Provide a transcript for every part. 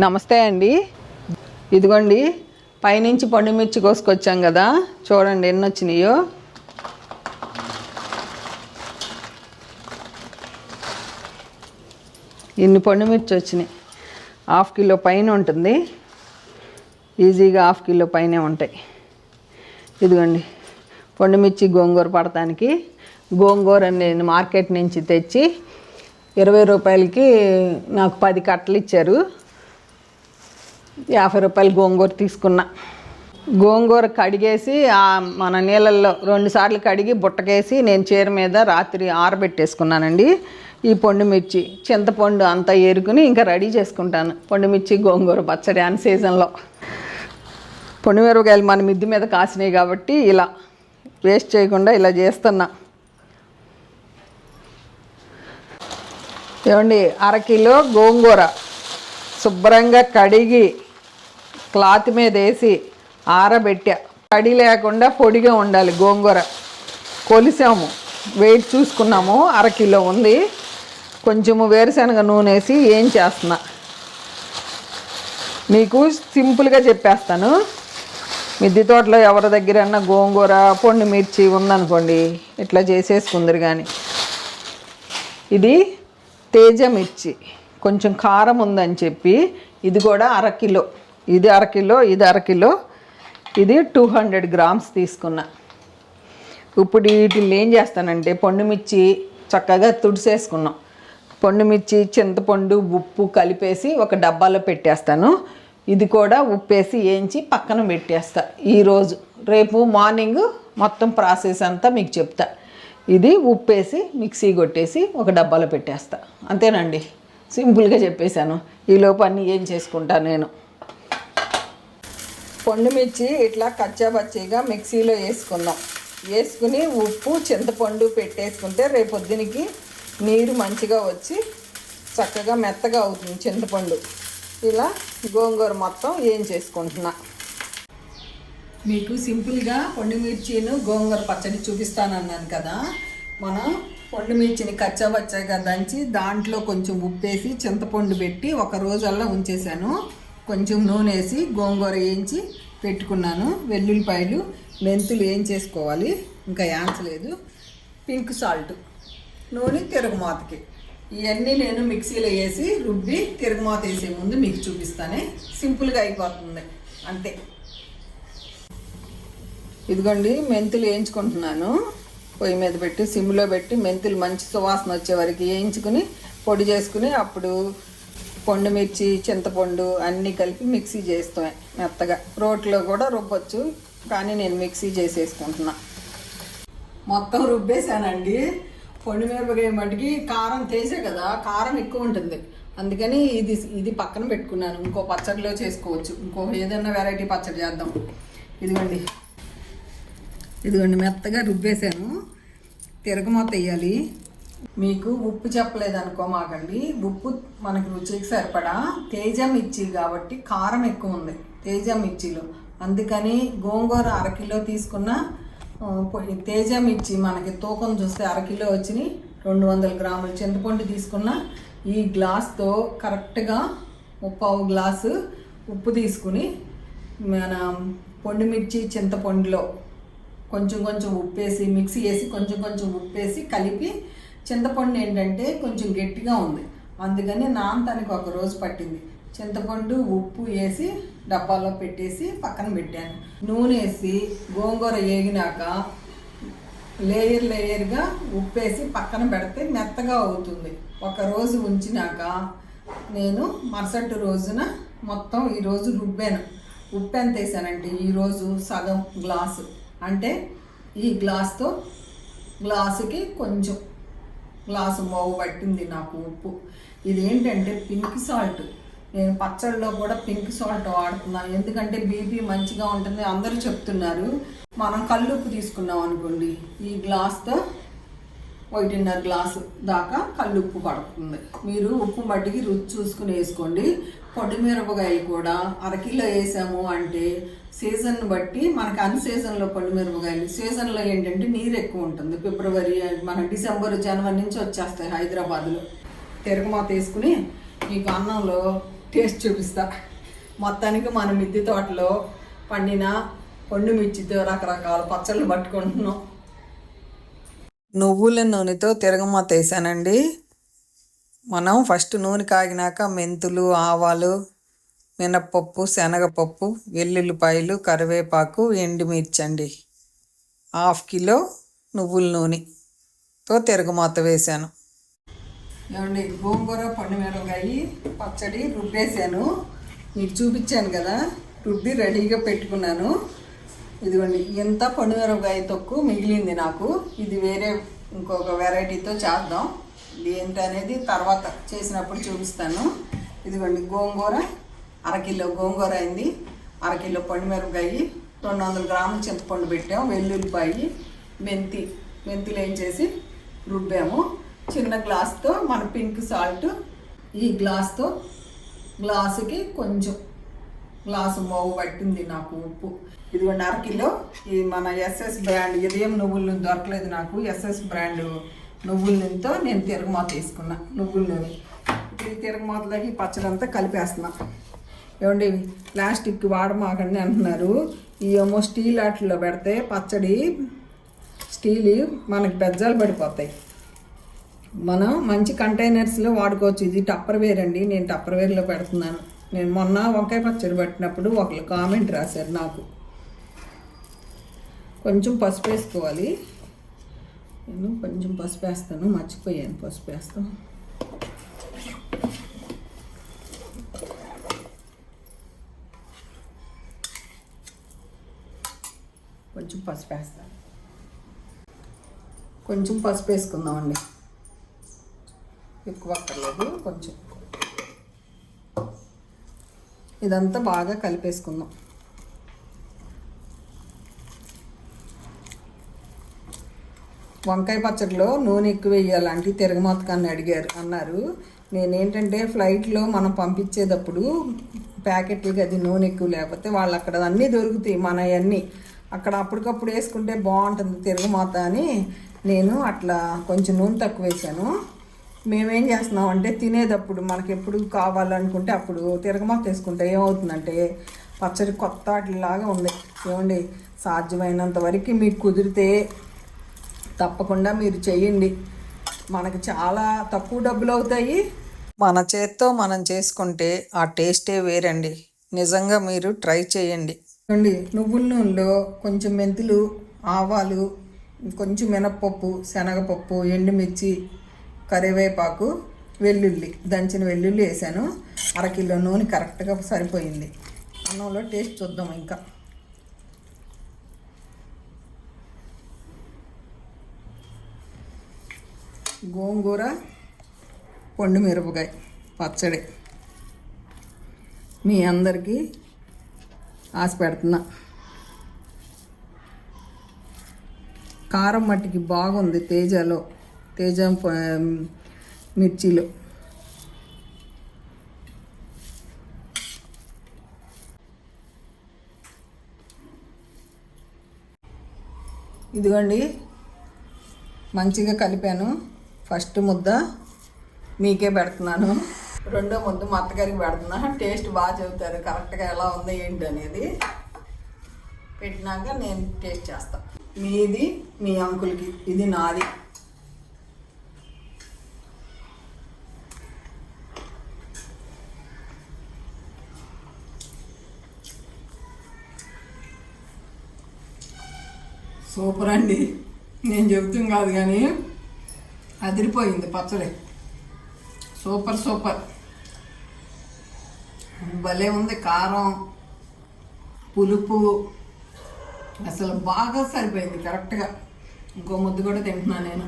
నమస్తే అండి. ఇదిగోండి పైనుంచి పండుమిర్చి కోసుకొచ్చాం కదా. చూడండి ఎన్ని వచ్చినాయో ఇన్ని పండుమిర్చి వచ్చినాయి. హాఫ్ కిలో పైన ఉంటుంది. ఈజీగా హాఫ్ కిలో పైనే ఉంటాయి. ఇదిగోండి పండుమిర్చి గోంగూర పడటానికి గోంగూర నేను మార్కెట్ నుంచి తెచ్చి ఇరవై రూపాయలకి నాకు పది కట్టలు ఇచ్చారు. యాభై రూపాయలు గోంగూర తీసుకున్నా. గోంగూర కడిగేసి మన నీళ్ళల్లో రెండు సార్లు కడిగి బుట్టకేసి నేను చీర మీద రాత్రి ఆరబెట్టేసుకున్నానండి. ఈ పొండుమిర్చి చింతపండు అంతా ఏరుకుని ఇంకా రెడీ చేసుకుంటాను. పొండుమిర్చి గోంగూర పచ్చడి అని సీజన్లో. పొండుమిరపకాయలు మన మిద్ది మీద కాసినాయి కాబట్టి ఇలా వేస్ట్ చేయకుండా ఇలా చేస్తున్నా. ఏమండి అరకిలో గోంగూర శుభ్రంగా కడిగి క్లాత్ మీద వేసి ఆరబెట్టా. తడి లేకుండా పొడిగా ఉండాలి గోంగూర. కొలిసాము. వెయిట్ చూసుకున్నాము. అరకిలో ఉంది. కొంచెము వేరుశనగ నూనె వేసి ఏం చేస్తున్నా? మీకు సింపుల్గా చెప్పేస్తాను. మిద్ది తోటలో ఎవరి దగ్గరన్నా గోంగూర పొండు మిర్చి ఉందనుకోండి ఇట్లా చేసేసుకుందరు కానీ ఇది తేజ మిర్చి. కొంచెం కారం ఉందని చెప్పి ఇది కూడా అరకిలో ఇది అరకిలో ఇది అరకిలో ఇది టూ హండ్రెడ్ గ్రామ్స్ తీసుకున్నా. ఇప్పుడు వీటిని ఏం చేస్తానంటే పండుమిర్చి చక్కగా తుడిసేసుకున్నాం. పండుమిర్చి చింతపండు ఉప్పు కలిపేసి ఒక డబ్బాలో పెట్టేస్తాను. ఇది కూడా ఉప్పేసి వేయించి పక్కన పెట్టేస్తా. ఈరోజు రేపు మార్నింగ్ మొత్తం ప్రాసెస్ అంతా మీకు చెప్తా. ఇది ఉప్పేసి మిక్సీ కొట్టేసి ఒక డబ్బాలో పెట్టేస్తా. అంతేనండి. సింపుల్గా చెప్పేశాను. ఈలోపు అన్నీ ఏం చేసుకుంటా నేను? పండుమిర్చి ఇట్లా కచ్చాబచ్చిగా మిక్సీలో వేసుకుందాం. వేసుకుని ఉప్పు చింతపండు పెట్టేసుకుంటే రేపొద్దునికి నీరు మంచిగా వచ్చి చక్కగా మెత్తగా అవుతుంది చింతపండు. ఇలా గోంగూర మొత్తం ఏం చేసుకుంటున్నా. మీకు సింపుల్గా పండుమిర్చిను గోంగూర పచ్చడి చూపిస్తానన్నాను కదా. మనం పండుమిర్చిని కచ్చాబచ్చాగా దంచి దాంట్లో కొంచెం ఉప్పేసి చింతపండు పెట్టి ఒక రోజల్లా ఉంచేసాను కొంచెం నూనె వేసి గోంగూర వేయించి పెట్టుకున్నాను. వెల్లుల్లిపాయలు మెంతులు ఏం చేసుకోవాలి? ఇంకా యాంచలేదు. Pink salt. నూనె తిరగమాతకి ఇవన్నీ నేను మిక్సీలో వేసి రుబ్బి తిరగమాత వేసే ముందు మీకు చూపిస్తానే. సింపుల్గా అయిపోతుంది. అంతే. ఇదిగోండి మెంతులు వేయించుకుంటున్నాను. పొయ్యి మీద పెట్టి సిమ్లో పెట్టి మెంతులు మంచి సువాసన వచ్చే వరకు వేయించుకుని పొడి చేసుకుని అప్పుడు పండు మిర్చి చింతపండు అన్నీ కలిపి మిక్సీ చేస్తాం మెత్తగా. రోట్లో కూడా రుబ్బొచ్చు కానీ నేను మిక్సీ చేసేసుకుంటున్నా. మొత్తం రుబ్బేశానండి. పొండు మిరపకాయ మటుకి కారం తేసే కదా కారం ఎక్కువ ఉంటుంది. అందుకని ఇది ఇది పక్కన పెట్టుకున్నాను. ఇంకో పచ్చడిలో చేసుకోవచ్చు. ఇంకో ఏదైనా వెరైటీ పచ్చడి చేద్దాం. ఇదిగోండి. ఇదిగోండి మెత్తగా రుబ్బేశాను. తిరగమాత వేయాలి. మీకు ఉప్పు చెప్పలేదు అనుకో మాకండి. ఉప్పు మనకి రుచికి సరిపడా తేజ మిర్చి కాబట్టి కారం ఎక్కువ ఉంది తేజ మిర్చిలో. అందుకని గోంగూర అరకిలో తీసుకున్న తేజ మిర్చి మనకి తూకం చూస్తే అరకిలో వచ్చినాయి రెండు వందల గ్రాములు. చింతపండు తీసుకున్న ఈ గ్లాస్తో కరెక్ట్గా ముప్పావు గ్లాసు ఉప్పు తీసుకుని మన పొండుమిర్చి చింతపండులో కొంచెం కొంచెం ఉప్పేసి మిక్సీ వేసి కొంచెం కొంచెం ఉప్పేసి కలిపి చింతపండు ఏంటంటే కొంచెం గట్టిగా ఉంది. అందుకని నానటానికి ఒక రోజు పట్టింది. చింతపండు ఉప్పు వేసి డబ్బాలో పెట్టేసి పక్కన పెట్టాను. నూనె వేసి గోంగూర వేగినాక లేయర్ లేయర్గా ఉప్పేసి పక్కన పెడితే మెత్తగా అవుతుంది. ఒక రోజు ఉంచినాక నేను మరుసటి రోజున మొత్తం ఈరోజు రుబ్బాను. ఉప్పు ఎంత వేసానంటే ఈరోజు సగం గ్లాసు. అంటే ఈ గ్లాస్తో గ్లాసుకి కొంచెం గ్లాసు మోవు పట్టింది నాకు ఉప్పు. ఇదేంటంటే పింక్ సాల్ట్ నేను పచ్చళ్ళలో కూడా పింక్ సాల్ట్ వాడుతున్నాను ఎందుకంటే బీపీ మంచిగా ఉంటుంది. అందరూ చెప్తున్నారు. మనం కల్లుప్పు తీసుకున్నాం అనుకోండి. ఈ గ్లాస్తో ఒకటిన్నర గ్లాసు దాకా కల్లుప్పు పడుతుంది. మీరు ఉప్పు మట్టికి రుచి చూసుకుని వేసుకోండి. మిరపకాయలు కూడా అరకిలో వేసాము అంటే సీజన్ బట్టి మనకు అన్ సీజన్లో పొడి మిరపకాయలు సీజన్లో ఏంటంటే నీరు ఎక్కువ ఉంటుంది. ఫిబ్రవరి మన డిసెంబర్ జనవరి నుంచి వచ్చేస్తాయి హైదరాబాద్లో. తిరగమాత వేసుకుని మీకు అన్నంలో టేస్ట్ చూపిస్తా. మొత్తానికి మన మిద్దె తోటలో పండిన పండు మిర్చితో రకరకాల పచ్చళ్ళు పట్టుకుంటున్నాం. నువ్వుల నూనెతో తిరగమాత వేసానండి. మనం ఫస్ట్ నూనె కాగినాక మెంతులు ఆవాలు మినప్పప్పు శనగపప్పు వెల్లుల్లిపాయలు కరివేపాకు ఎండుమిర్చి అండి హాఫ్ కిలో నువ్వుల నూనెతో తిరగమాత వేశాను. ఏమండి గోంగూర పండు మిరపకాయ పచ్చడి రుబ్బేసాను మీకు చూపించాను కదా రుబ్బి రెడీగా పెట్టుకున్నాను. ఇదిగోండి ఎంత పండు మిరపకాయ తొక్కు మిగిలింది నాకు. ఇది వేరే ఇంకొక వెరైటీతో చేద్దాం. ఇది ఏంటి అనేది తర్వాత చేసినప్పుడు చూపిస్తాను. ఇదిగోండి గోంగూర అరకిలో గోంగూర అయింది. అరకిలో పండుమిరపకాయ రెండు వందల గ్రాముల చింతపండు పెట్టాం వెల్లుల్లిపాయి మెంతి మెంతులు ఏం చేసి రుబ్బాము. చిన్న గ్లాస్తో మన పింక్ సాల్ట్ ఈ గ్లాస్తో గ్లాసుకి కొంచెం గ్లాసు మోవు పట్టింది నాకు ఉప్పు. ఇదిగోండి అరకిలో ఈ మన ఎస్ఎస్ బ్రాండ్ ఇదేం నువ్వులు దొరకలేదు నాకు ఎస్ఎస్ బ్రాండ్ నువ్వుల నూనెతో నేను తిరగమాత తీసుకున్నా నువ్వుల నూనె ఇప్పుడు ఈ తిరగమాతలోకి ఈ పచ్చడి అంతా కలిపేస్తున్నా. ఏమండి ప్లాస్టిక్ వాడమాకండి అంటున్నారు. ఇవేమో ఏమో స్టీల్ ఆటల్లో పెడితే పచ్చడి స్టీల్ మనకి బెజ్జాలు పడిపోతాయి. మనం మంచి కంటైనర్స్లో వాడుకోవచ్చు. ఇది టప్పర్ వేర్ అండి. నేను టప్పర్ వేర్లో పెడుతున్నాను. నేను మొన్న వంకాయ పచ్చడి పెట్టినప్పుడు ఒకళ్ళు కామెంట్ రాశారు నాకు. కొంచెం పసుపు వేసుకోవాలి. నేను కొంచెం పసుపు వేస్తాను మర్చిపోయాను పసుపు వేస్తాను కొంచెం పసుపు వేస్తాను కొంచెం పసుపు వేసుకుందామండి ఎక్కువ అక్కర్లేదు కొంచెం. ఇదంతా బాగా కలిపేసుకుందాం. వంకాయ పచ్చడిలో నూనె ఎక్కువ వేయాలంటే తిరగమాతకాన్ని అడిగారు. అన్నారు. నేనేంటంటే ఫ్లైట్లో మనం పంపించేటప్పుడు ప్యాకెట్లకి అది నూనె ఎక్కువ లేకపోతే వాళ్ళు అక్కడ అన్నీ దొరుకుతాయి మన అవన్నీ అక్కడ అప్పటికప్పుడు వేసుకుంటే బాగుంటుంది తిరగమాత అని నేను అట్లా కొంచెం నూనె తక్కువ వేసాను. మేమేం చేస్తున్నాం అంటే తినేటప్పుడు మనకి ఎప్పుడు కావాలనుకుంటే అప్పుడు తిరగమాత వేసుకుంటే ఏమవుతుందంటే పచ్చడి కొత్త వాటిలాగా ఉంది. ఏమండి? సాధ్యమైనంత వరకు మీకు కుదిరితే తప్పకుండా మీరు చేయండి. మనకి చాలా తక్కువ డబ్బులు అవుతాయి. మన చేత్తో మనం చేసుకుంటే ఆ టేస్టే వేరండి. నిజంగా మీరు ట్రై చేయండి. అండి నువ్వుల నూనెలో కొంచెం మెంతులు ఆవాలు కొంచెం మినప్పప్పు శనగపప్పు ఎండుమిర్చి కరివేపాకు వెల్లుల్లి దంచిన వెల్లుల్లి వేసాను. అరకిలో నూనె కరెక్ట్గా సరిపోయింది. అన్నంలో టేస్ట్ చూద్దాం ఇంకా. గోంగూర పండు మిరపకాయ పచ్చడి. మీ అందరికీ ఆశ పెడుతున్నా. కారం మట్టికి బాగుంది తేజలో తేజ మిర్చిలో. ఇదిగోండి మంచిగా కలిపాను. ఫస్ట్ ముద్ద మీకే పెడుతున్నాను. రెండో ముద్ద మా అత్తగారికి పెడుతున్నా. టేస్ట్ బాగా చెబుతారు. కరెక్ట్గా ఎలా ఉంది ఏంటి అనేది. పెట్టినాక నేను టేస్ట్ చేస్తాను మీది మీ అంకుల్కి. ఇది నాది. సూపర్ అండి. నేను చెబుతాం కాదు కానీ అదిరిపోయింది పచ్చడి. Super super. భలే ఉంది కారం పులుపు. అసలు బాగా సరిపోయింది కరెక్ట్గా ఇంకో ముద్దు కూడా తింటున్నాను నేను.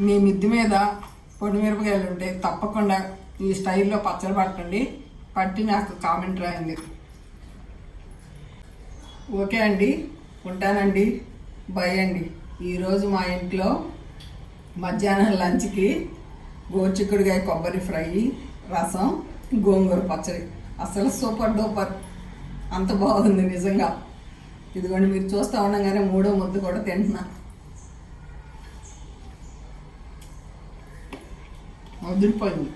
మీ మిద్ది మీద పొడి మిరపకాయలు ఉంటే తప్పకుండా ఈ స్టైల్లో పచ్చడి పట్టండి. పట్టి నాకు కామెంట్ రాయండి. ఓకే అండి. ఉంటానండి. బై అండి. ఈరోజు మా ఇంట్లో మధ్యాహ్నం లంచ్కి గోచిక్కుడుగాయ కొబ్బరి ఫ్రై రసం గోంగూర పచ్చడి. అసలు సూపర్ డూపర్. అంత బాగుంది నిజంగా. ఇదిగోండి మీరు చూస్తూ ఉండగానే మూడో ముద్దు కూడా తింటున్నా. అదిరిపోయింది